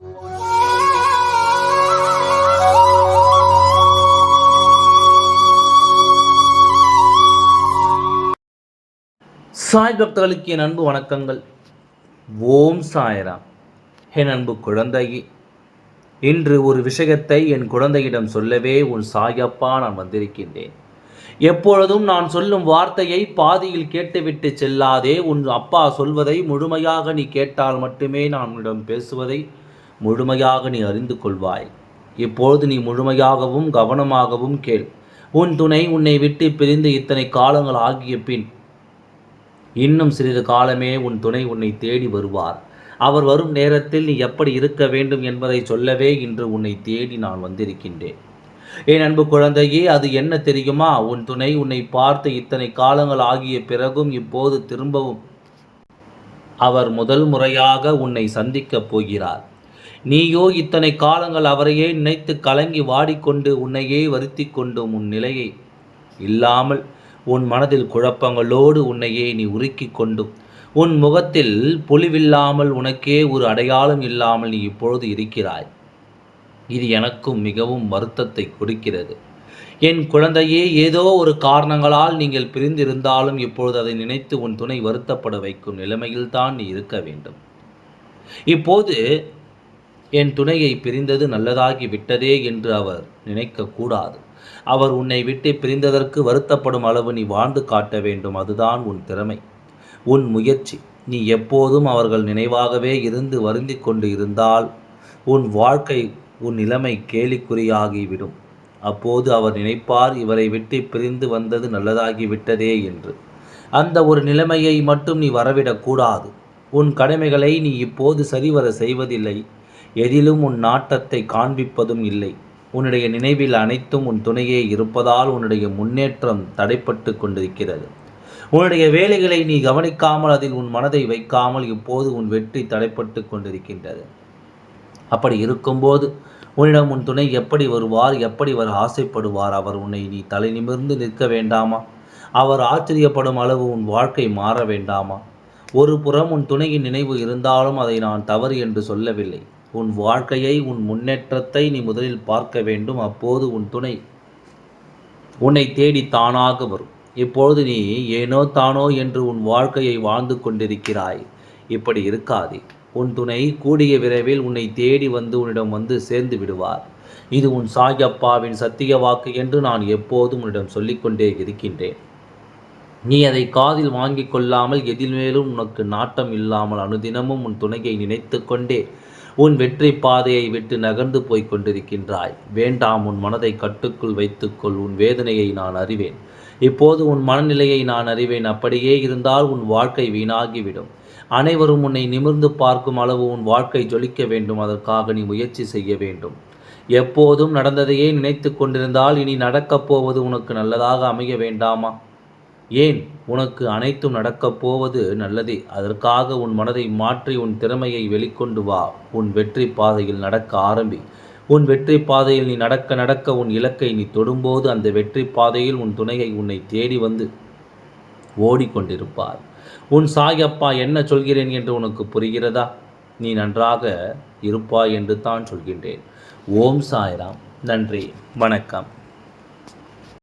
சாய் பக்தர்களுக்கு என் அன்பு வணக்கங்கள். ஓம் சாய்ராம். என் அன்பு குழந்தையே இன்று ஒரு விஷயத்தை என் குழந்தையிடம் சொல்லவே உன் சாயப்பா நான் வந்திருக்கின்றேன். எப்பொழுதும் நான் சொல்லும் வார்த்தையை பாதியில் கேட்டுவிட்டு செல்லாதே உன் அப்பா சொல்வதை முழுமையாக நீ கேட்டால் மட்டுமே நான் உன்னிடம் பேசுவதை முழுமையாக நீ அறிந்து கொள்வாய். இப்பொழுது நீ முழுமையாகவும் கவனமாகவும் கேள். உன் துணை உன்னை விட்டு பிரிந்து இத்தனை காலங்கள் ஆகிய பின் இன்னும் சிறிது காலமே உன் துணை உன்னை தேடி வருவார். அவர் வரும் நேரத்தில் நீ எப்படி இருக்க வேண்டும் என்பதை சொல்லவே இன்று உன்னை தேடி நான் வந்திருக்கின்றேன். என் அன்பு குழந்தையே அது என்ன தெரியுமா? உன் துணை உன்னை பார்த்து இத்தனை காலங்கள் ஆகிய பிறகும் இப்போது திரும்பவும் அவர் முதல் முறையாக உன்னை சந்திக்கப் போகிறார். நீயோ இத்தனை காலங்கள் அவரையே நினைத்து கலங்கி வாடிக்கொண்டு உன்னையே வருத்தி கொண்டும் உன் நிலையை. இல்லாமல் உன் மனதில் குழப்பங்களோடு உன்னையே நீ உருக்கி கொண்டும். உன் முகத்தில் பொலிவில்லாமல் உனக்கே ஒரு அடையாளம் இல்லாமல் நீ இப்பொழுது இருக்கிறாய். இது எனக்கும் மிகவும் வருத்தத்தை கொடுக்கிறது. என் குழந்தையே ஏதோ ஒரு காரணங்களால் நீங்கள் பிரிந்திருந்தாலும் இப்பொழுது அதை நினைத்து உன் துணை வருத்தப்பட வைக்கும் நிலைமையில்தான் நீ இருக்க வேண்டும். இப்போது என் துணையை பிரிந்தது நல்லதாகி விட்டதே என்று அவர் நினைக்கக்கூடாது. அவர் உன்னை விட்டு பிரிந்ததற்கு வருத்தப்படும் அளவு நீ வாழ்ந்து காட்ட வேண்டும் அதுதான் உன் திறமை. உன் முயற்சி. நீ எப்போதும் அவர்கள் நினைவாகவே இருந்து வருந்தி கொண்டு இருந்தால் உன் வாழ்க்கை உன் நிலைமை கேலிக்குறியாகிவிடும் அப்போது அவர் நினைப்பார் இவரை விட்டு பிரிந்து வந்தது நல்லதாகிவிட்டதே என்று. அந்த ஒரு நிலைமையை மட்டும் நீ வரவிடக்கூடாது. உன் கடமைகளை நீ இப்போது சரிவர செய்வதில்லை. எதிலும் உன் நாட்டத்தை காண்பிப்பதும் இல்லை. உன்னுடைய நினைவில் அனைத்தும் உன் துணையே இருப்பதால் உன்னுடைய முன்னேற்றம் தடைப்பட்டு கொண்டிருக்கிறது. உன்னுடைய வேலைகளை நீ கவனிக்காமல் அதில் உன் மனதை வைக்காமல் இப்போது உன் வெற்றி தடைப்பட்டு கொண்டிருக்கின்றது. அப்படி இருக்கும்போது உன்னிடம் உன் துணை எப்படி வருவார் எப்படி வர ஆசைப்படுவார் அவர் உன்னை நீ தலை நிமிர்ந்து நிற்க வேண்டாமா? அவர் ஆச்சரியப்படும் அளவு உன் வாழ்க்கை மாற வேண்டாமா? ஒரு புறம் உன் துணையின் நினைவு இருந்தாலும் அதை நான் தவறு என்று சொல்லவில்லை. உன் வாழ்க்கையை உன் முன்னேற்றத்தை நீ முதலில் பார்க்க வேண்டும். அப்போது உன் துணை உன்னை தேடி தானாக வரும். இப்பொழுது நீ ஏனோ தானோ என்று உன் வாழ்க்கையை வாழ்ந்து கொண்டிருக்கிறாய். இப்படி இருக்காதே. உன் துணை கூடிய விரைவில் உன்னை தேடி வந்து உன்னிடம் வந்து சேர்ந்து விடுவார். இது உன் சாயப்பாவின் சத்திய வாக்கு என்று நான் எப்போதும் உன்னிடம் சொல்லிக்கொண்டே இருக்கின்றேன். நீ அதை காதில் வாங்கிக் கொள்ளாமல் எதில் மேலும் உனக்கு நாட்டம் இல்லாமல் அனுதினமும் உன் துணையை நினைத்து கொண்டே உன் வெற்றி பாதையை விட்டு நகர்ந்து போய்க் கொண்டிருக்கின்றாய். வேண்டாம் உன் மனதை கட்டுக்குள் வைத்துக்கொள். உன் வேதனையை நான் அறிவேன். இப்போது உன் மனநிலையை நான் அறிவேன். அப்படியே இருந்தால் உன் வாழ்க்கை வீணாகிவிடும். அனைவரும் உன்னை நிமிர்ந்து பார்க்கும் அளவு உன் வாழ்க்கை ஜொலிக்க வேண்டும். அதற்காக நீ முயற்சி செய்ய வேண்டும். எப்போதும் நடந்ததையே நினைத்து கொண்டிருந்தால் இனி நடக்கப் போவது உனக்கு நல்லதாக அமைய வேண்டாமா? ஏன் உனக்கு அனைத்தும் நடக்கப் போவது நல்லதே? அதற்காக உன் மனதை மாற்றி உன் திறமையை வெளிக்கொண்டு வா. உன் வெற்றி பாதையில் நடக்க ஆரம்பி. உன் வெற்றி பாதையில் நீ நடக்க நடக்க உன் இலக்கை நீ தொடும்போது அந்த வெற்றி பாதையில் உன் துணையை உன்னை தேடி வந்து ஓடிக்கொண்டிருப்பார். உன் சாயப்பா என்ன சொல்கிறேன் என்று உனக்கு புரிகிறதா? நீ நன்றாக இருப்பாய் என்று தான் சொல்கின்றேன். ஓம் சாய்ராம். நன்றி. வணக்கம்.